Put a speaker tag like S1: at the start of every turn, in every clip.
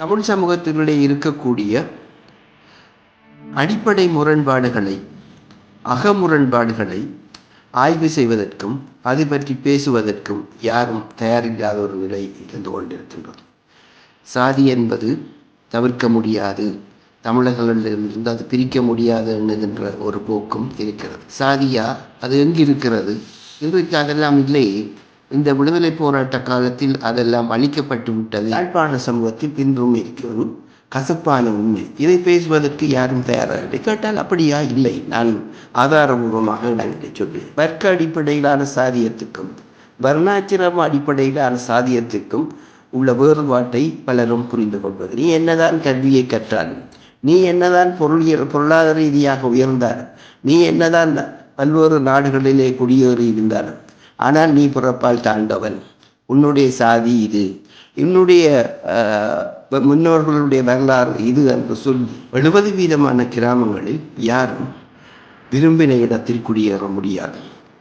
S1: தமிழ் சமூகத்தினுடைய இருக்கக்கூடிய அடிப்படை முரண்பாடுகளை அகமுரண்பாடுகளை ஆய்வு செய்வதற்கும் அது பற்றி பேசுவதற்கும் யாரும் தயாரில்லாத ஒரு நிலை இருந்து கொண்டிருக்கின்றது. சாதி என்பது தவிர்க்க முடியாது. தமிழர்களிடமிருந்து அது பிரிக்க முடியாது என்கின்ற ஒரு போக்கும் இருக்கிறது. சாதியா? அது எங்கிருக்கிறது? இருக்கிறது அதெல்லாம் இல்லையே. இந்த விடுதலை போராட்ட காலத்தில் அதெல்லாம் அழிக்கப்பட்டு விட்டது. யாழ்ப்பாண சமூகத்தில் இன்றும் இருக்கிறது. கசப்பான உண்மை. இதை பேசுவதற்கு யாரும் தயாராக இல்லை. கேட்டால் அப்படியா? இல்லை. நான் ஆதாரபூர்வமாக நான் இதை சொல்லி வர்க்க அடிப்படையிலான சாதியத்துக்கும் வர்ணாச்சிரம அடிப்படையிலான சாதியத்துக்கும் உள்ள வேறுபாட்டை பலரும் புரிந்து கொள்வது. நீ என்னதான் கல்வியை கற்றாலும் நீ என்னதான் பொருளியல் பொருளாதார ரீதியாக உயர்ந்தார் நீ என்னதான் பல்வேறு நாடுகளிலே குடியேறி இருந்தார் ஆனால் நீ பிறப்பால் தாழ்ந்தவன். உன்னுடைய சாதி இது. என்னுடைய முன்னோர்களுடைய வரலாறு இது என்று சொல்லி எழுபது வீதமான கிராமங்களில் யாரும் விரும்பின இடத்தில் குடியேற முடியாது.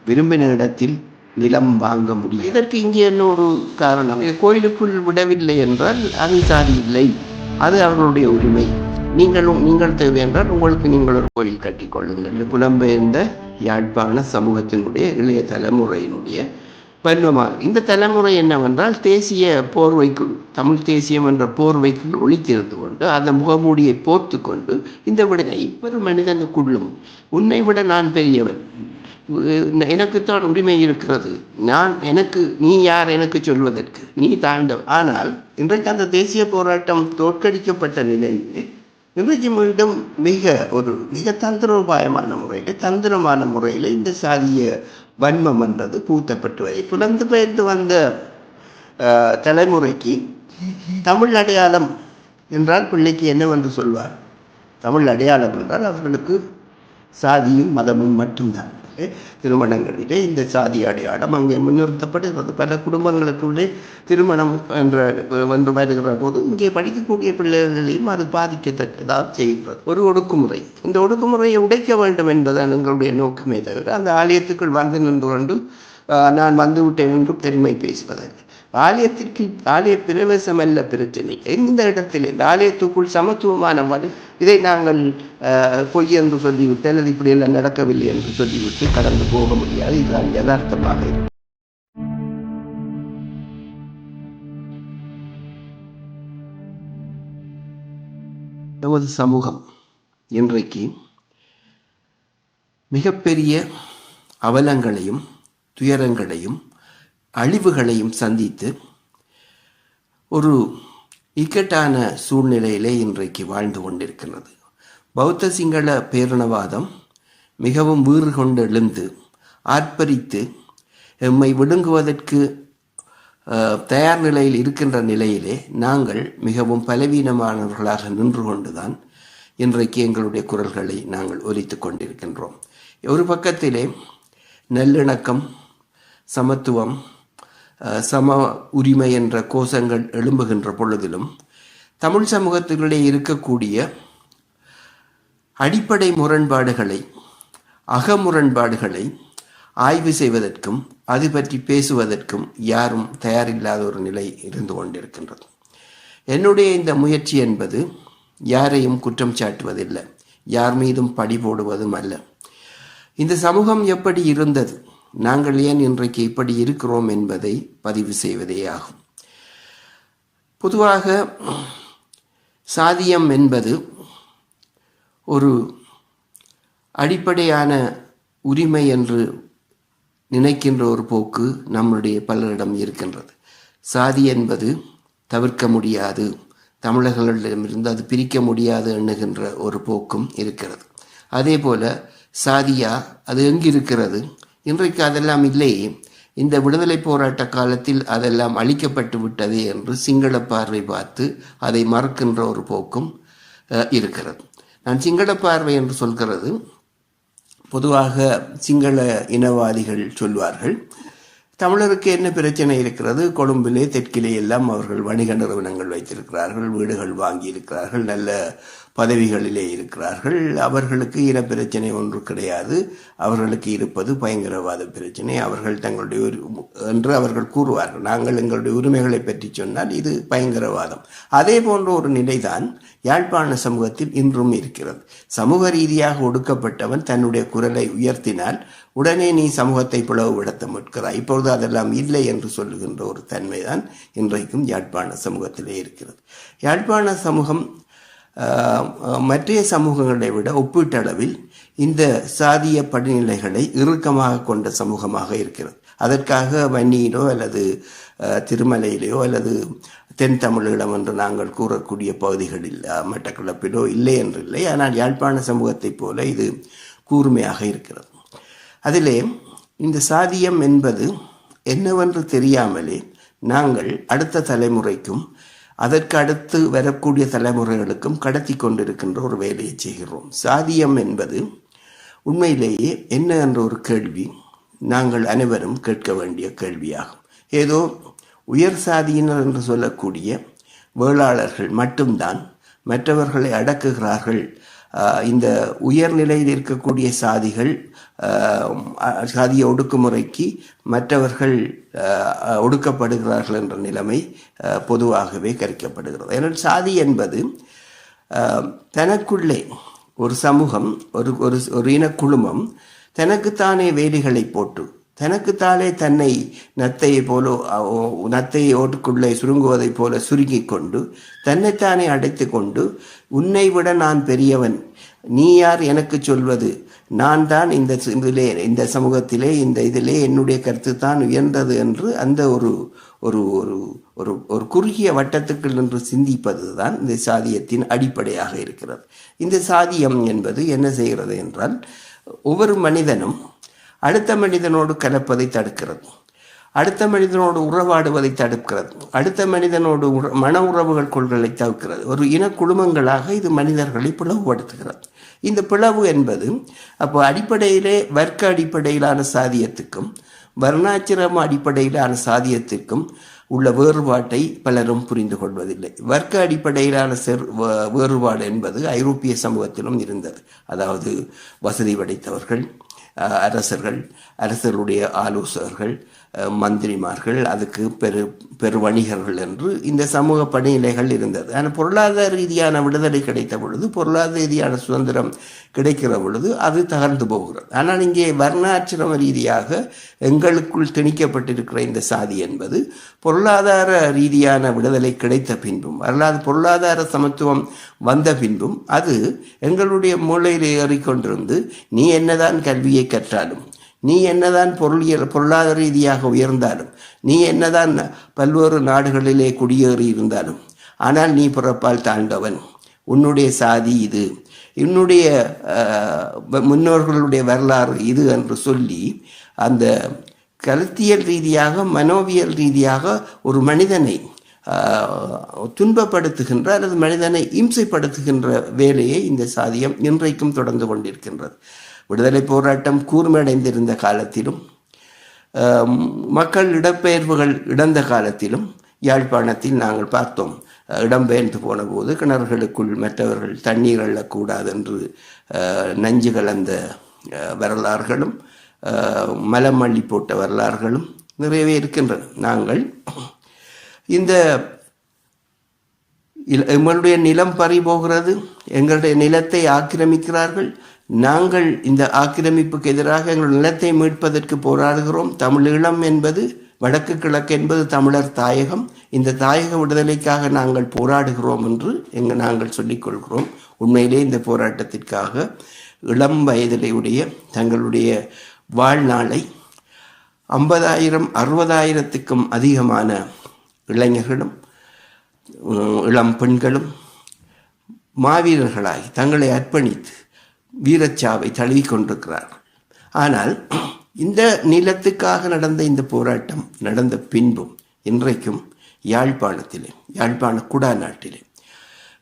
S1: விரும்பின இடத்தில் நிலம் வாங்க முடியும் இதற்கு இங்கே என்ன ஒரு காரணம்? கோயிலுக்குள் விடவில்லை என்றால் அது சாதி இல்லை. அது அவர்களுடைய உரிமை. நீங்களும் நீங்கள் தேவை என்றால் உங்களுக்கு நீங்கள் ஒரு கோயில் கட்டிக்கொள்ளுங்கள் கொள்ளுங்கள். புலம்பெயர்ந்த யாழ்ப்பாண சமூகத்தினுடைய இளைய தலைமுறையினுடைய வன்மமாக இந்த தலைமுறை என்னவென்றால் தேசிய போர்வைக்குள் தமிழ் தேசியம் என்ற போர்வைக்குள் ஒளித்திருந்து கொண்டு அந்த முகமூடியை போர்த்து கொண்டு இந்த விடனை ஒரு மனிதனுக்குள்ளும் உன்னை விட நான் பெரியவன். எனக்குத்தான் உரிமை இருக்கிறது. நான் எனக்கு நீ யார் எனக்கு சொல்வதற்கு நீ தாழ்ந்தவன். ஆனால் இன்றைக்கு அந்த தேசிய போராட்டம் தோற்கடிக்கப்பட்ட நிலையில் இன்றைக்கு மீண்டும் மிக ஒரு மிக தந்திரோபாயமான முறையில் தந்திரமான முறையில் இந்த சாதிய வன்மம் என்றது பூத்தப்பட்டு வரை புலந்து பெயர்ந்து வந்த தலைமுறைக்கு தமிழ் அடையாளம் என்றால் பிள்ளைக்கு என்னவென்று சொல்வார்? தமிழ் அடையாளம் என்றால் அவர்களுக்கு சாதியும் மதமும் மட்டும்தான். திருமணங்களிலே இந்த சாதி அடையாளம் அங்கே முன்னிறுத்தப்படுகிறது பல குடும்பங்களுக்குள்ளே திருமணம் என்ற வந்து வருகிற போது இங்கே படிக்கக்கூடிய பிள்ளைகளையும் அது பாதிக்கத்தக்கதாக செய்கிறது. ஒரு ஒடுக்குமுறை. இந்த ஒடுக்குமுறையை உடைக்க வேண்டும் என்பதுதான் எங்களுடைய நோக்கமே தவிர அந்த ஆலயத்துக்குள் வந்து நின்று கொண்டு நான் வந்துவிட்டேன் என்று பெருமை பேசுவதற்கு. ஆலயத்திற்கு ஆலய பிரவேசம் அல்ல பிரச்சனை. எந்த இடத்தில் இந்த ஆலயத்துக்குள் சமத்துவமான வழி இதை நாங்கள் பொய் என்று சொல்லிவிட்டு அல்லது இப்படி எல்லாம் நடக்கவில்லை என்று சொல்லிவிட்டு கடந்து போக முடியாது. இதுதான் யதார்த்தமாக இருக்கும். நமது சமூகம் இன்றைக்கு மிகப்பெரிய அவலங்களையும் துயரங்களையும் அழிவுகளையும் சந்தித்து ஒரு இக்கட்டான சூழ்நிலையிலே இன்றைக்கு வாழ்ந்து கொண்டிருக்கிறது. பௌத்த சிங்கள பேரணவாதம் மிகவும் வீறு கொண்டு எழுந்து ஆர்ப்பரித்து எம்மை விழுங்குவதற்கு தயார் நிலையில் இருக்கின்ற நிலையிலே நாங்கள் மிகவும் பலவீனமானவர்களாக நின்று கொண்டுதான் இன்றைக்கு எங்களுடைய குரல்களை நாங்கள் ஒலித்து கொண்டிருக்கின்றோம். ஒரு பக்கத்திலே நல்லிணக்கம் சமத்துவம் சம உரிமை என்ற கோஷங்கள் எழும்புகின்ற பொழுதிலும் தமிழ் சமூகத்திலே இருக்கக்கூடிய அடிப்படை முரண்பாடுகளை அகமுரண்பாடுகளை ஆய்வு செய்வதற்கும் அது பற்றி பேசுவதற்கும் யாரும் தயாரில்லாத ஒரு நிலை இருந்து கொண்டிருக்கின்றது. என்னுடைய இந்த முயற்சி என்பது யாரையும் குற்றம் சாட்டுவதில்லை. யார் மீதும் படி போடுவதும் அல்ல. இந்த சமூகம் எப்படி இருந்தது? நாங்கள் ஏன் இன்றைக்கு இப்படி இருக்கிறோம் என்பதை பதிவு செய்வதே ஆகும் பொதுவாக சாதியம் என்பது ஒரு அடிப்படையான உரிமை என்று நினைக்கின்ற ஒரு போக்கு நம்முடைய பலரிடம் இருக்கின்றது. சாதி என்பது தவிர்க்க முடியாது தமிழர்களிடமிருந்து அது பிரிக்க முடியாது எண்ணுகின்ற ஒரு போக்கும் இருக்கிறது. அதே போல் சாதியா அது எங்கிருக்கிறது? இன்றைக்கு அதெல்லாம் இல்லை. இந்த விடுதலை போராட்ட காலத்தில் அதெல்லாம் அழிக்கப்பட்டு விட்டது என்று சிங்கள பார்வை பார்த்து அதை மறக்கின்ற ஒரு போக்கும் இருக்கிறது. நான் சிங்கள பார்வை என்று சொல்கிறது. பொதுவாக சிங்கள இனவாதிகள் சொல்வார்கள். தமிழருக்கு என்ன பிரச்சனை இருக்கிறது? கொழும்பிலே தெற்கிலே எல்லாம் அவர்கள் வணிக நிறுவனங்கள் வைத்திருக்கிறார்கள் வீடுகள் வாங்கி இருக்கிறார்கள் நல்ல பதவிகளிலே இருக்கிறார்கள். அவர்களுக்கு இனப்பிரச்சனை ஒன்று கிடையாது. அவர்களுக்கு இருப்பது பயங்கரவாத பிரச்சனை. அவர்கள் தங்களுடைய ஒரு என்று அவர்கள் கூறுவார்கள். நாங்கள் எங்களுடைய உரிமைகளை பற்றி சொன்னால் இது பயங்கரவாதம். அதே போன்ற ஒரு நிலைதான் யாழ்ப்பாண சமூகத்தில் இன்றும் இருக்கிறது. சமூக ரீதியாக ஒடுக்கப்பட்டவன் தன்னுடைய குரலை உயர்த்தினால் உடனே நீ சமூகத்தை விடத்த முற்கிறாய். இப்பொழுது அதெல்லாம் இல்லை என்று சொல்லுகின்ற ஒரு தன்மைதான் இன்றைக்கும் யாழ்ப்பாண சமூகத்திலே இருக்கிறது. யாழ்ப்பாண சமூகம் மற்ற மற்றைய சமூகங்களை விட ஒப்பீட்டளவில் இந்த சாதிய படிநிலைகளை இறுக்கமாக கொண்ட சமூகமாக இருக்கிறது. அதற்காக வன்னியிலோ அல்லது திருமலையிலேயோ திருமலையிலோ அல்லது தென் தமிழீழம் என்று நாங்கள் கூறக்கூடிய பகுதிகளில் மட்டக்களப்பிலோ இல்லை என்று இல்லை ஆனால் யாழ்ப்பாண சமூகத்தைப் போல இது கூர்மையாக இருக்கிறது. அதிலே இந்த சாதியம் என்பது என்னவென்று தெரியாமலே நாங்கள் அடுத்த தலைமுறைக்கும் அதற்கு அடுத்து வரக்கூடிய தலைமுறைகளுக்கும் கடத்தி கொண்டிருக்கின்ற ஒரு வேலையை செய்கிறோம். சாதியம் என்பது உண்மையிலேயே என்ன என்ற ஒரு கேள்வி நாங்கள் அனைவரும் கேட்க வேண்டிய கேள்வியாகும். ஏதோ உயர் சாதியினர் என்று சொல்லக்கூடிய வேளாளர்கள் மட்டும்தான் மற்றவர்களை அடக்குகிறார்கள் இந்த உயர்நிலையில் இருக்கக்கூடிய சாதிகள் சாதிய ஒடுக்குமுறைக்கு மற்றவர்கள் ஒடுக்கப்படுகிறார்கள் என்ற நிலைமை பொதுவாகவே கரிக்கப்படுகிறது. ஏனால் சாதி என்பது தனக்குள்ளே ஒரு சமூகம் ஒரு ஒரு ஒரு இனக்குழுமம் தனக்குத்தானே வேலிகளை போட்டு தனக்குத்தானே தன்னை நத்தையை போல நத்தையை ஓட்டுக்குள்ளே சுருங்குவதைப் போல சுருங்கிக் கொண்டு தன்னைத்தானே அடைத்து கொண்டு உன்னை விட நான் பெரியவன். நீ யார் எனக்கு சொல்வது? நான் தான் இந்த இதிலே இந்த சமூகத்திலே இந்த இதிலே என்னுடைய கருத்து தான் உயர்ந்தது என்று அந்த ஒரு ஒரு ஒரு ஒரு ஒரு குறுகிய வட்டத்துக்குள் நின்று சிந்திப்பது தான் இந்த சாதியத்தின் அடிப்படையாக இருக்கிறது. இந்த சாதியம் என்பது என்ன செய்கிறது என்றால் ஒவ்வொரு மனிதனும் அடுத்த மனிதனோடு கலப்பதை தடுக்கிறது. அடுத்த மனிதனோடு உறவாடுவதை தடுக்கிறது. அடுத்த மனிதனோடு உற- மன உறவுகள் கொள்களை தவிர்க்கிறது. ஒரு இன குழுமங்களாக இது மனிதர்களை பிளவுபடுத்துகிறது. இந்த பிளவு என்பது அப்போ அடிப்படையிலே வர்க்க அடிப்படையிலான சாதியத்துக்கும் வர்ணாச்சிரம அடிப்படையிலான சாதியத்திற்கும் உள்ள வேறுபாட்டை பலரும் புரிந்து கொள்வதில்லை. வர்க்க அடிப்படையிலான செர் வேறுபாடு என்பது ஐரோப்பிய சமூகத்திலும் இருந்தது. அதாவது வசதி படைத்தவர்கள் அரசர்கள் அரசருடைய ஆலோசகர்கள் மந்திரிமார்கள் அதுக்கு பெரு பெரு வணிகர்கள் என்று இந்த சமூக பணிநிலைகள் இருந்தது. ஆனால் பொருளாதார ரீதியான விடுதலை கிடைத்த பொழுது பொருளாதார ரீதியான சுதந்திரம் கிடைக்கிற பொழுது அது தகர்ந்து போகிறது. ஆனால் இங்கே வர்ணாச்சிரம ரீதியாக எங்களுக்குள் திணிக்கப்பட்டிருக்கிற இந்த சாதி என்பது பொருளாதார ரீதியான விடுதலை கிடைத்த பின்பும் வரலாறு பொருளாதார சமத்துவம் வந்த பின்பும் அது எங்களுடைய மூளையில் ஏறிக்கொண்டிருந்து நீ என்னதான் கல்வியை கற்றாலும் நீ என்னதான் பொருளியல் பொருளாதார ரீதியாக உயர்ந்தாலும் நீ என்னதான் பல்வேறு நாடுகளிலே குடியேறி இருந்தாலும் ஆனால் நீ பிறப்பால் தாழ்ந்தவன். உன்னுடைய சாதி இது. என்னுடைய முன்னோர்களுடைய வரலாறு இது என்று சொல்லி அந்த கருத்தியல் ரீதியாக மனோவியல் ரீதியாக ஒரு மனிதனை ஆஹ், துன்பப்படுத்துகின்ற அல்லது மனிதனை இம்சைப்படுத்துகின்ற வேலையை இந்த சாதியம் இன்றைக்கும் தொடர்ந்து கொண்டிருக்கின்றது. விடுதலை போராட்டம் கூர்மையடைந்திருந்த காலத்திலும் ஆஹ், மக்கள் இடப்பெயர்வுகள் இடந்த காலத்திலும் யாழ்ப்பாணத்தில் நாங்கள் பார்த்தோம். இடம்பெயர்ந்து போன போது கிணறுகளுக்குள் மற்றவர்கள் தண்ணீர் அள்ளக்கூடாது என்று ஆஹ், நஞ்சு கலந்த வரலாறுகளும் மலம் அள்ளி போட்ட வரலாறுகளும் நிறையவே இருக்கின்றன. நாங்கள் இந்த எங்களுடைய நிலம் பறிபோகிறது எங்களுடைய நிலத்தை ஆக்கிரமிக்கிறார்கள். நாங்கள் இந்த ஆக்கிரமிப்புக்கு எதிராக எங்கள் நிலத்தை மீட்பதற்கு போராடுகிறோம். தமிழீழம் என்பது வடக்கு கிழக்கு என்பது தமிழர் தாயகம். இந்த தாயக விடுதலைக்காக நாங்கள் போராடுகிறோம் என்று எங்க நாங்கள் சொல்லிக் கொள்கிறோம் உண்மையிலே இந்த போராட்டத்திற்காக இளம் வயதிலே உடைய தங்களுடைய வாழ்நாளை ஐம்பதாயிரம் அறுபதாயிரத்துக்கும் அதிகமான இளைஞர்களும் இளம் பெண்களும் மாவீரர்களாய் தங்களை அர்ப்பணித்து வீரச்சாவை தழுவிக் கொண்டிருக்கிறார்கள். ஆனால் இந்த நிலத்துக்காக நடந்த இந்த போராட்டம் நடந்த பின்பும் இன்றைக்கும் யாழ்ப்பாணத்திலே யாழ்ப்பாண குடாநாட்டிலே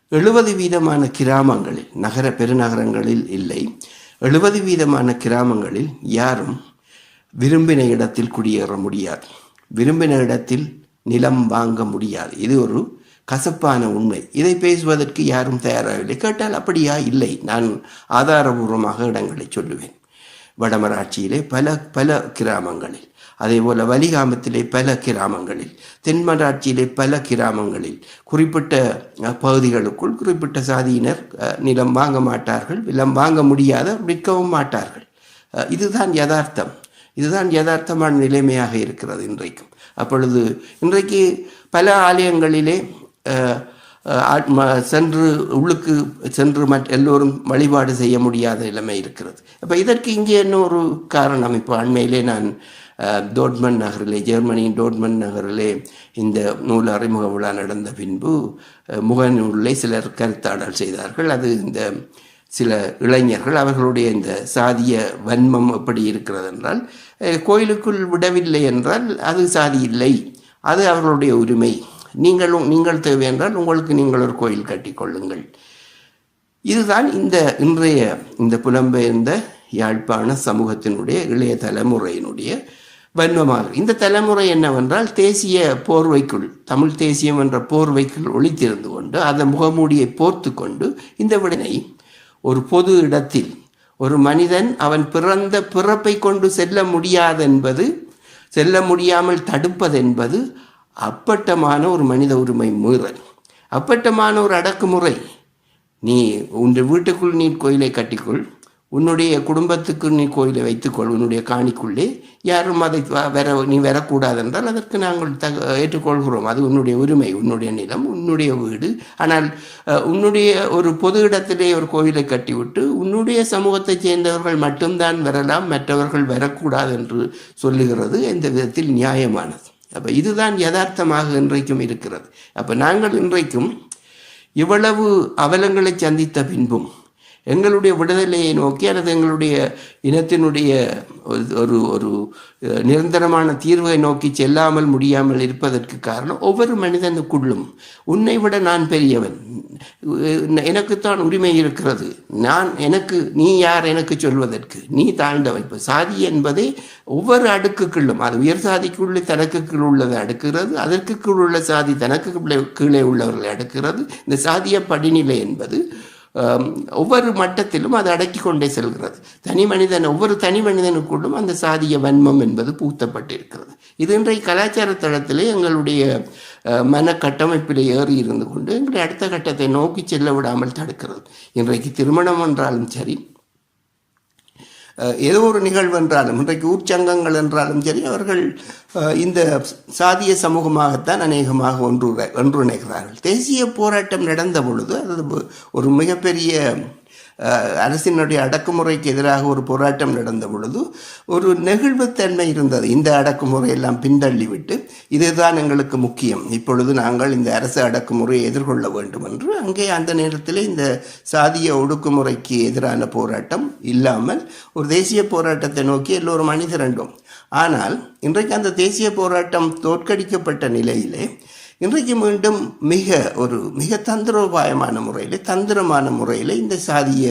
S1: எழுபது வீதமான கிராமங்களில் நகர பெருநகரங்களில் இல்லை எழுபது வீதமான கிராமங்களில் யாரும் விரும்பின இடத்தில் குடியேற முடியாது. விரும்பின இடத்தில் நிலம் வாங்க முடியாது. இது ஒரு கசப்பான உண்மை. இதை பேசுவதற்கு யாரும் தயாராகவில்லை. கேட்டால் அப்படியா? இல்லை. நான் ஆதாரபூர்வமாக இடங்களை சொல்லுவேன். வடமராட்சியிலே பல பல கிராமங்களில் அதே போல வலிகாமத்திலே பல கிராமங்களில் தென்மராட்சியிலே பல கிராமங்களில் குறிப்பிட்ட பகுதிகளுக்குள் குறிப்பிட்ட சாதியினர் நிலம் வாங்க மாட்டார்கள் நிலம் வாங்க முடியாத விற்கவும் மாட்டார்கள். இதுதான் யதார்த்தம். இதுதான் யதார்த்தமான நிலைமையாக இருக்கிறது இன்றைக்கும். அப்பொழுது இன்றைக்கு பல ஆலயங்களிலே சென்று உள்ளுக்கு சென்று மற்ற எல்லோரும் வழிபாடு செய்ய முடியாத நிலைமை இருக்கிறது. அப்போ இதற்கு இங்கே என்ன ஒரு காரணம்? இப்போ அண்மையிலே நான் டோட்மன் நகரிலே ஜெர்மனியின் டோட்மன் நகரிலே இந்த நூல் அறிமுக விழா நடந்த பின்பு அஹ், முகநூலிலே சிலர் கருத்தாடல் செய்தார்கள். அது இந்த சில இளைஞர்கள் அவர்களுடைய இந்த சாதிய வன்மம் எப்படி இருக்கிறது என்றால் கோயிலுக்குள் விடவில்லை என்றால் அது சாதி இல்லை. அது அவர்களுடைய உரிமை. நீங்களும் நீங்கள் தேவை என்றால் உங்களுக்கு நீங்கள் ஒரு கோயில் கட்டிக்கொள்ளுங்கள் இதுதான் இந்த இன்றைய இந்த புலம்பெயர்ந்த யாழ்ப்பாண சமூகத்தினுடைய இளைய தலைமுறையினுடைய வன்மமாக இந்த தலைமுறை என்னவென்றால் தேசிய போர்வைக்குள் தமிழ் தேசியம் என்ற போர்வைக்குள் ஒழித்திருந்து கொண்டு அதன் முகமூடியை போர்த்து கொண்டு இந்த விடனை ஒரு பொது இடத்தில் ஒரு மனிதன் அவன் பிறந்த பிறப்பை கொண்டு செல்ல முடியாதென்பது செல்ல முடியாமல் தடுப்பதென்பது அப்பட்டமான ஒரு மனித உரிமை மீறல். அப்பட்டமான ஒரு அடக்குமுறை. நீ உன் வீட்டுக்குள் நீ கோயிலை கட்டிக்கொள். உன்னுடைய குடும்பத்துக்கு நீ கோயிலை வைத்துக்கொள் உன்னுடைய காணிக்குள்ளே. யாரும் அதை வ- வர நீ வரக்கூடாது என்றால் அதற்கு நாங்கள் தக ஏற்றுக்கொள்கிறோம். அது உன்னுடைய உரிமை உன்னுடைய நிலம் உன்னுடைய வீடு. ஆனால் உன்னுடைய ஒரு பொது இடத்திலே ஒரு கோயிலை கட்டிவிட்டு உன்னுடைய சமூகத்தைச் சேர்ந்தவர்கள் மட்டும்தான் வரலாம் மற்றவர்கள் வரக்கூடாது என்று சொல்லுகிறது. எந்த விதத்தில் நியாயமானது. அப்போ இதுதான் யதார்த்தமாக இன்றைக்கும் இருக்கிறது. அப்போ நாங்கள் இன்றைக்கும் இவ்வளவு அவலங்களை சந்தித்த பின்பும் எங்களுடைய விடுதலையை நோக்கி அல்லது எங்களுடைய இனத்தினுடைய ஒரு- ஒரு ஒரு நிரந்தரமான தீர்வை நோக்கி செல்லாமல் முடியாமல் இருப்பதற்கு காரணம் ஒவ்வொரு மனிதனுக்குள்ளும். உன்னை விட நான் பெரியவன். எனக்குத்தான் உரிமை இருக்கிறது. நான் எனக்கு நீ யார் எனக்கு சொல்வதற்கு. நீ தாழ்ந்தவன். இப்போ சாதி என்பதை ஒவ்வொரு அடுக்குக்குள்ளும். அது உயர் சாதிக்குள்ளே தனக்கு கீழ் உள்ளதை அடுக்கிறது. அதற்கு கீழ் உள்ள சாதி தனக்கு கீழே உள்ளவர்களை அடுக்கிறது. இந்த சாதிய படிநிலை என்பது ஒவ்வொரு மட்டத்திலும் அது அடக்கி கொண்டே செல்கிறது. தனி மனிதன் ஒவ்வொரு தனி மனிதனுக்குள்ளும் அந்த சாதிய வன்மம் என்பது பூத்தப்பட்டிருக்கிறது. இது இன்றைய கலாச்சார தளத்திலே எங்களுடைய மன கட்டமைப்பில் ஏறி இருந்து கொண்டு எங்களுடைய அடுத்த கட்டத்தை நோக்கி செல்ல விடாமல் தடுக்கிறது. இன்றைக்கு திருமணம் என்றாலும் சரி ஏதோ ஒரு நிகழ்வு என்றாலும் இன்றைக்கு உற்சங்கங்கள் என்றாலும் சரி அவர்கள் அஹ், இந்த சாதிய சமூகமாகத்தான் அநேகமாக ஒன்று ஒன்றிணைகிறார்கள். தேசிய போராட்டம் நடந்த பொழுது அது ஒரு மிகப்பெரிய அரசினுடைய அடக்குமுறைக்கு எதிராக ஒரு போராட்டம் நடந்த பொழுது ஒரு நெகிழ்வுத்தன்மை இருந்தது. இந்த அடக்குமுறை எல்லாம் பின்தள்ளிவிட்டு இதுதான் எங்களுக்கு முக்கியம். இப்பொழுது நாங்கள் இந்த அரசு அடக்குமுறையை எதிர்கொள்ள வேண்டும் என்று அங்கே அந்த நேரத்தில் இந்த சாதிய ஒடுக்குமுறைக்கு எதிரான போராட்டம் இல்லாமல் ஒரு தேசிய போராட்டத்தை நோக்கி எல்லோரும் அணிதிரண்டோம். ஆனால் இன்றைக்கு அந்த தேசிய போராட்டம் தோற்கடிக்கப்பட்ட நிலையிலே இன்றைக்கு மீண்டும் மிக ஒரு மிக தந்திரோபாயமான முறையில் தந்திரமான முறையில் இந்த சாதிய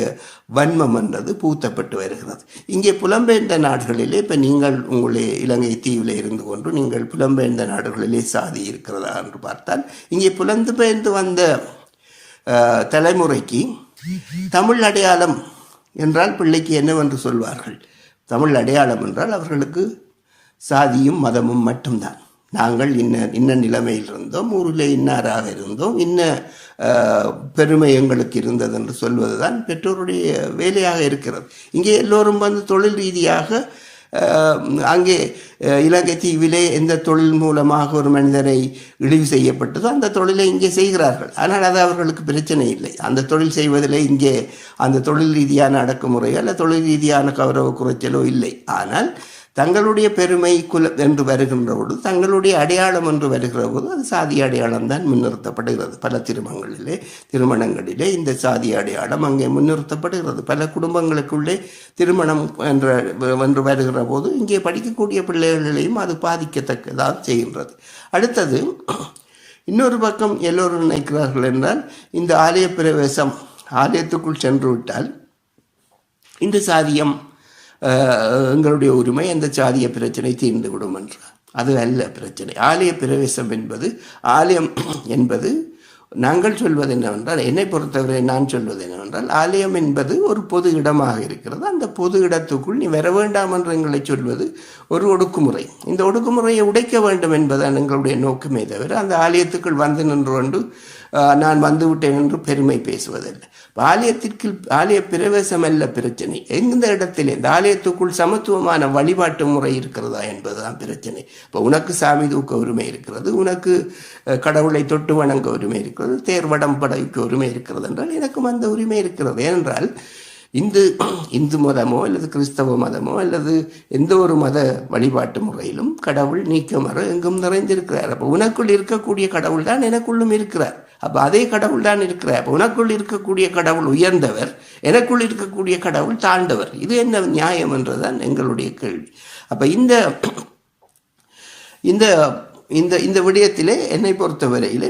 S1: வன்மம் என்றது பூத்தப்பட்டு வருகிறது. இங்கே புலம்பெயர்ந்த நாடுகளிலே இப்போ நீங்கள் உங்களே இலங்கை தீவில் இருந்து கொண்டு நீங்கள் புலம்பெயர்ந்த நாடுகளிலே சாதி இருக்கிறதா என்று பார்த்தால் இங்கே புலந்து பெயர்ந்து வந்த தலைமுறைக்கு தமிழ் அடையாளம் என்றால் பிள்ளைக்கு என்னவென்று சொல்வார்கள்? தமிழ் அடையாளம் என்றால் அவர்களுக்கு சாதியும் மதமும் மட்டும்தான். நாங்கள் இன்ன இன்ன நிலைமையில் இருந்தோம் ஊரில் இன்னாராக இருந்தோம் இன்ன பெருமை எங்களுக்கு இருந்தது என்று சொல்வதுதான் பெற்றோருடைய வேலையாக இருக்கிறது. இங்கே எல்லோரும் வந்து தொழில் ரீதியாக அங்கே இலங்கை தீவிலே எந்த தொழில் மூலமாக ஒரு மனிதனை இழிவு செய்யப்பட்டதோ அந்த தொழிலை இங்கே செய்கிறார்கள். ஆனால் அது அவர்களுக்கு பிரச்சனை இல்லை. அந்த தொழில் செய்வதிலே இங்கே அந்த தொழில் ரீதியான அடக்குமுறையோ அல்ல தொழில் ரீதியான கௌரவ குறைச்சலோ இல்லை. ஆனால் தங்களுடைய பெருமை குல என்று வருகின்ற பொழுது தங்களுடைய அடையாளம் என்று வருகிற போது அது சாதி அடையாளம் தான் முன்னிறுத்தப்படுகிறது. பல திருமணங்களிலே திருமணங்களிலே இந்த சாதி அடையாளம் அங்கே முன்னிறுத்தப்படுகிறது. பல குடும்பங்களுக்குள்ளே திருமணம் என்ற என்று வருகிற போது இங்கே படிக்கக்கூடிய பிள்ளைகளையும் அது பாதிக்கத்தக்கதாக செய்கின்றது. அடுத்தது இன்னொரு பக்கம் எல்லோரும் நினைக்கிறார்கள் என்றால் இந்த ஆலய பிரவேசம் ஆலயத்துக்குள் சென்று விட்டால் இந்த சாதியம் எங்களுடைய உரிமை அந்த சாதிய பிரச்சனை தீர்ந்து விடும் என்றார் அது அல்ல பிரச்சனை. ஆலய பிரவேசம் என்பது ஆலயம் என்பது நாங்கள் சொல்வது என்னவென்றால் என்னை பொறுத்தவரை நான் சொல்வது என்னவென்றால் ஆலயம் என்பது ஒரு பொது இடமாக இருக்கிறது. அந்த பொது இடத்துக்குள் நீ வர வேண்டாம் என்று எங்களை சொல்வது ஒரு ஒடுக்குமுறை. இந்த ஒடுக்குமுறையை உடைக்க வேண்டும் என்பதுதான் எங்களுடைய நோக்கமே தவிர அந்த ஆலயத்துக்குள் வந்து நின்று கொண்டு நான் வந்துவிட்டேன் என்று பெருமை பேசுவதில்லை. ஆலயத்திற்கு ஆலய பிரவேசம் அல்ல பிரச்சனை. எந்த இடத்திலே? இந்த ஆலயத்துக்குள் சமத்துவமான வழிபாட்டு முறை இருக்கிறதா என்பதுதான் பிரச்சனை. இப்போ உனக்கு சாமி தூக்க உரிமை இருக்கிறது உனக்கு கடவுளை தொட்டு வணங்க உரிமை இருக்கிறது தேர்வடம் படைக்க உரிமை இருக்கிறது என்றால் எனக்கும் அந்த உரிமை இருக்கிறது. ஏனென்றால் இந்து இந்து மதமோ அல்லது கிறிஸ்தவ மதமோ அல்லது எந்த ஒரு மத வழிபாட்டு முறையிலும் கடவுள் நீக்கமர எங்கும் நிறைந்திருக்கிறார். அப்போ உனக்குள் இருக்கக்கூடிய கடவுள் தான் எனக்குள்ளும் இருக்கிறார். அப்போ அதே கடவுள் தான் இருக்கிறார். அப்போ உனக்குள் இருக்கக்கூடிய கடவுள் உயர்ந்தவர் எனக்குள் இருக்கக்கூடிய கடவுள் தாழ்ந்தவர். இது என்ன நியாயம் என்றுதான் எங்களுடைய கேள்வி. அப்போ இந்த இந்த இந்த இந்த விடயத்திலே என்னை பொறுத்தவரையிலே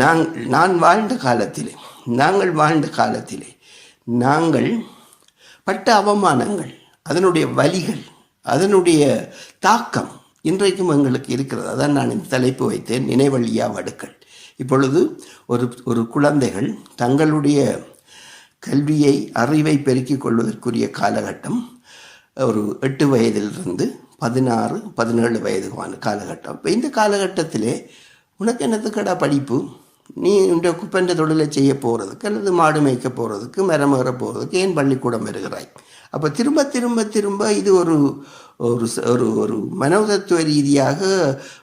S1: நான் நான் வாழ்ந்த காலத்திலே நாங்கள் வாழ்ந்த காலத்திலே நாங்கள் பட்ட அவமானங்கள் அதனுடைய வலிகள் அதனுடைய தாக்கம் இன்றைக்கும் எங்களுக்கு இருக்கிறது. அதான் நான் இந்த தலைப்பு வைத்தேன். நினைவழியா வடுக்கள். இப்பொழுது ஒரு ஒரு குழந்தைகள் தங்களுடைய கல்வியை அறிவை பெருக்கிக் கொள்வதற்குரிய காலகட்டம் ஒரு எட்டு வயதிலிருந்து பதினாறு பதினேழு வயதுக்கான காலகட்டம். இப்போ இந்த காலகட்டத்திலே உனக்கு என்னத்துக்கடா படிப்பு? நீ இந்த குப்பென்ற தொழிலை செய்ய போகிறதுக்கு அல்லது மாடு மேய்க்க போகிறதுக்கு மரம் ஏற போகிறதுக்கு ஏன் பள்ளிக்கூடம் வருகிறாய்? அப்போ திரும்ப திரும்ப திரும்ப இது ஒரு ஒரு ஒரு ஒரு மனோதத்துவ ரீதியாக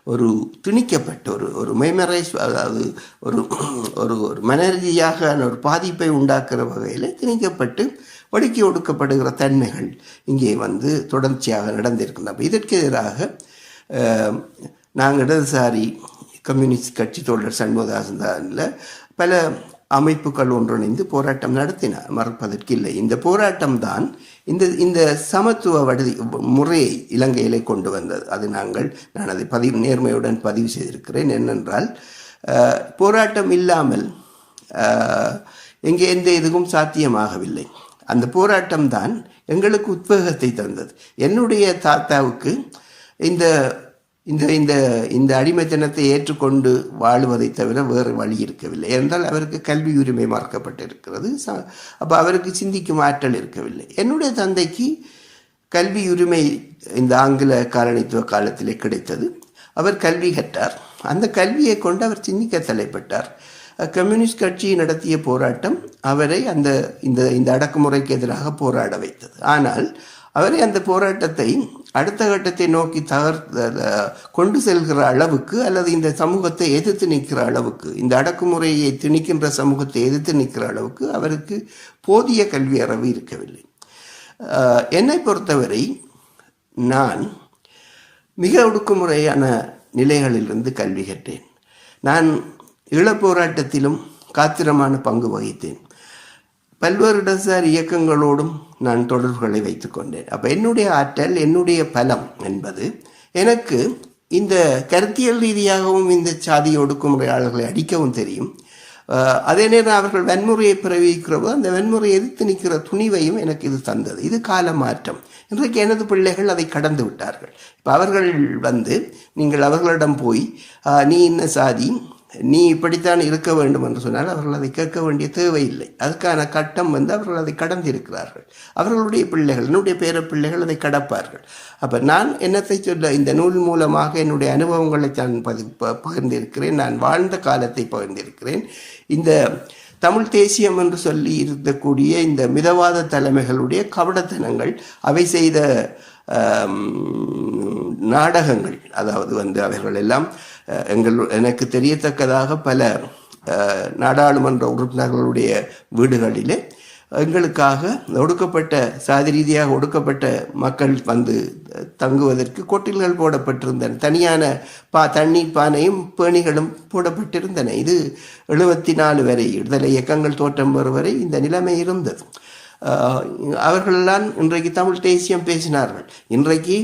S1: ஒரு திணிக்கப்பட்ட ஒரு ஒரு மெமரைஸ் அதாவது ஒரு ஒரு ஒரு மன ரீதியாக ஒரு பாதிப்பை உண்டாக்குற வகையில் திணிக்கப்பட்டு ஒடுக்கி ஒடுக்கப்படுகிற தன்மைகள் இங்கே வந்து தொடர்ச்சியாக நடந்திருக்கின்றன. இதற்கு எதிராக நாங்கள் இடதுசாரி கம்யூனிஸ்ட் கட்சி தோழர் சண்முகதாசன் தானில் பல அமைப்புகள் ஒன்றிணைந்து போராட்டம் நடத்தினார். மறப்பதற்கு இல்லை. இந்த போராட்டம் தான் இந்த இந்த சமத்துவ வடி முறையை இலங்கையிலே கொண்டு வந்தது. அது நாங்கள் நான் அதை பதிவு நேர்மையுடன் பதிவு செய்திருக்கிறேன். என்னென்றால் போராட்டம் இல்லாமல் எங்கே எந்த இதுவும் சாத்தியமாகவில்லை. அந்த போராட்டம் தான் எங்களுக்கு உத்வேகத்தை தந்தது. என்னுடைய தாத்தாவுக்கு இந்த இந்த இந்த இந்த அடிமைத்தனத்தை ஏற்றுக்கொண்டு வாழுவதை தவிர வேறு வழி இருக்கவில்லை. என்றால் அவருக்கு கல்வி உரிமை மறுக்கப்பட்டிருக்கிறது. ச அப்போ அவருக்கு சிந்திக்கும் ஆற்றல் இருக்கவில்லை. என்னுடைய தந்தைக்கு கல்வி உரிமை இந்த ஆங்கில காலனித்துவ காலத்திலே கிடைத்தது. அவர் கல்வி கற்றார். அந்த கல்வியை கொண்டு அவர் சிந்திக்க தலைப்பட்டார். கம்யூனிஸ்ட் கட்சி நடத்திய போராட்டம் அவரை அந்த இந்த இந்த அடக்குமுறைக்கு எதிராக போராட வைத்தது. ஆனால் அவரே அந்த போராட்டத்தை அடுத்த கட்டத்தை நோக்கி தகர்த்த கொண்டு செல்கிற அளவுக்கு அல்லது இந்த சமூகத்தை எதிர்த்து நிற்கிற அளவுக்கு இந்த அடக்குமுறையை திணிக்கின்ற சமூகத்தை எதிர்த்து நிற்கிற அளவுக்கு அவருக்கு போதிய கல்வி அறிவு இருக்கவில்லை. என்னை பொறுத்தவரை நான் மிக ஒடுக்குமுறையான நிலைகளிலிருந்து கல்வி கற்றேன். நான் ஈழப்போராட்டத்திலும் காத்திரமான பங்கு வகித்தேன். பல்வேறு இடதுசாரி இயக்கங்களோடும் நான் தொடர்புகளை வைத்து கொண்டேன். அப்போ என்னுடைய ஆற்றல் என்னுடைய பலம் என்பது எனக்கு இந்த கருத்தியல் ரீதியாகவும் இந்த சாதி ஒடுக்குமுறையாளர்களை அடிக்கவும் தெரியும். அதே நேரம் அவர்கள் வன்முறையை பிறவிக்கிறவோ அந்த வன்முறையை எதிர்த்து நிற்கிற துணிவையும் எனக்கு இது தந்தது. இது கால மாற்றம் இன்றைக்கு எனது பிள்ளைகள் அதை கடந்து விட்டார்கள். இப்போ அவர்கள் வந்து நீங்கள் அவர்களிடம் போய் நீ என்ன சாதி? நீ இப்படித்தான் இருக்க வேண்டும் என்று சொன்னால் அவர்கள் அதை கேட்க வேண்டிய தேவையில்லை. அதுக்கான கட்டம் வந்து அவர்கள் அதை கடந்திருக்கிறார்கள். அவர்களுடைய பிள்ளைகள் என்னுடைய பேர பிள்ளைகள் அதை கடப்பார்கள். அப்போ நான் என்னத்தை சொல்ல இந்த நூல் மூலமாக என்னுடைய அனுபவங்களை நான் பதி ப- பகிர்ந்திருக்கிறேன். நான் வாழ்ந்த காலத்தை பகிர்ந்திருக்கிறேன். இந்த தமிழ் தேசியம் என்று சொல்லி இருக்கக்கூடிய இந்த மிதவாத தலைமைகளுடைய கபடத்தனங்கள் அவை செய்த நாடகங்கள் அதாவது வந்து அவர்கள் எல்லாம் எங்கள் எனக்கு தெரியத்தக்கதாக பல நாடாளுமன்ற உறுப்பினர்களுடைய வீடுகளிலே எங்களுக்காக ஒடுக்கப்பட்ட சாதி ரீதியாக ஒடுக்கப்பட்ட மக்கள் வந்து தங்குவதற்கு கொட்டில்கள் போடப்பட்டிருந்தன. தனியான பா தண்ணீர் பானையும் பேணிகளும் போடப்பட்டிருந்தன. இது எழுபத்தி நாலு வரை விடுதலை இயக்கங்கள் தோற்றம் பெறும் வரை இந்த நிலைமை இருந்தது. அவர்களெல்லாம் இன்றைக்கு தமிழ் தேசியம் பேசினார்கள். இன்றைக்கு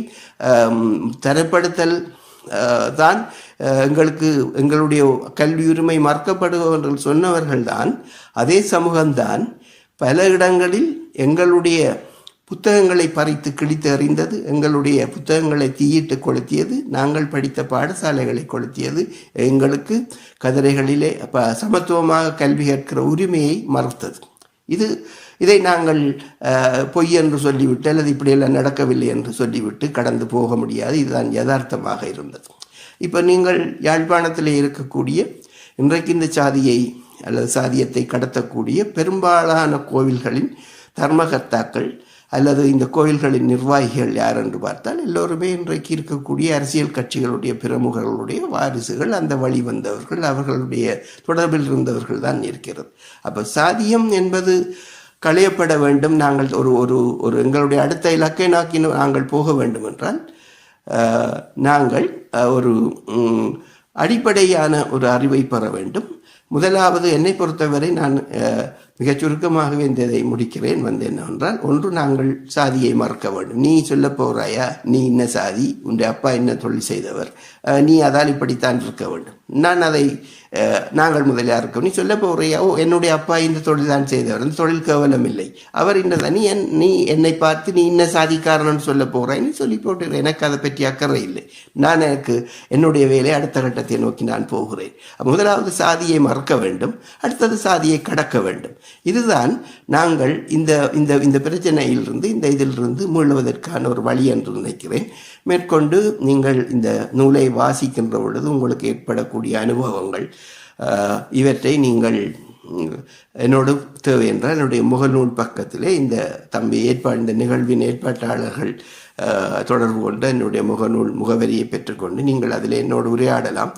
S1: தரப்படுத்தல் தான் எங்களுக்கு எங்களுடைய கல்வி உரிமை மறுக்கப்படுபவர்கள் சொன்னவர்கள்தான் அதே சமூகம்தான் பல இடங்களில் எங்களுடைய புத்தகங்களை பறித்து கிழித்து எறிந்தது எங்களுடைய புத்தகங்களை தீயிட்டு கொளுத்தியது நாங்கள் படித்த பாடசாலைகளை கொளுத்தியது எங்களுக்கு கதிரைகளிலே ப சமத்துவமாக கல்வி கேட்கிற உரிமையை மறுத்தது. இது இதை நாங்கள் பொய் என்று சொல்லிவிட்டு அல்லது இப்படியெல்லாம் நடக்கவில்லை என்று சொல்லிவிட்டு கடந்து போக முடியாது. இதுதான் யதார்த்தமாக இருந்தது. இப்போ நீங்கள் யாழ்ப்பாணத்தில் இருக்கக்கூடிய இன்றைக்கு இந்த சாதியை அல்லது சாதியத்தை கடத்தக்கூடிய பெரும்பாலான கோவில்களின் தர்மகர்த்தாக்கள் அல்லது இந்த கோயில்களின் நிர்வாகிகள் யார் என்று பார்த்தால் எல்லோருமே இன்றைக்கு இருக்கக்கூடிய அரசியல் கட்சிகளுடைய பிரமுகர்களுடைய வாரிசுகள் அந்த வழி வந்தவர்கள் அவர்களுடைய தொடர்பில் இருந்தவர்கள் தான் இருக்கிறது. அப்போ சாதியம் என்பது களையப்பட வேண்டும். நாங்கள் ஒரு ஒரு ஒரு எங்களுடைய அடுத்த இலக்கை நோக்கி நாங்கள் போக வேண்டும் என்றால் நாங்கள் ஒரு அடிப்படையான ஒரு அறிவை பெற வேண்டும். முதலாவது என்னை பொறுத்தவரை நான் மிகச் சுருக்கமாகவே இந்த இதை முடிக்கிறேன். வந்து என்னவென்றால் ஒன்று நாங்கள் சாதியை மறக்க வேண்டும். நீ சொல்ல போகிறாயா நீ என்ன சாதி? உன் அப்பா என்ன தொழில் செய்தவர்? நீ அதால் இப்படித்தான் இருக்க வேண்டும். நான் அதை நாங்கள் முதலியாருக்கும் நீ சொல்ல போறியா? ஓ என்னுடைய அப்பா இந்த தொழில் தான் செய்தவர். அந்த தொழில் கேவலம் இல்லை. அவர் இந்த நீ என் நீ என்னை பார்த்து நீ இன்ன சாதிக்காரன்னு சொல்ல போகிறாய் நீ சொல்லி போட்டு எனக்கு அதை பற்றி அக்கறை இல்லை. நான் எனக்கு என்னுடைய வேலை அடுத்த கட்டத்தை நோக்கி நான் போகிறேன். முதலாவது சாதியை மறக்க வேண்டும். அடுத்தது சாதியை கடக்க வேண்டும். இதுதான் நாங்கள் இந்த இந்த இந்த பிரச்சனையிலிருந்து இந்த இதிலிருந்து மீளுவதற்கான ஒரு வழி என்று நினைக்கிறேன். மேற்கொண்டு நீங்கள் இந்த நூலை வாசிக்கின்ற பொழுது உங்களுக்கு ஏற்படக்கூடிய அனுபவங்கள் இவற்றை நீங்கள் என்னோடு தேவை என்றால் என்னுடைய முகநூல் பக்கத்திலே இந்த தம்பி ஏற்பாடு இந்த நிகழ்வின் ஏற்பாட்டாளர்கள் தொடர்பு கொண்டு என்னுடைய முகநூல் முகவரியை பெற்றுக்கொண்டு நீங்கள் அதில் என்னோடு உரையாடலாம்.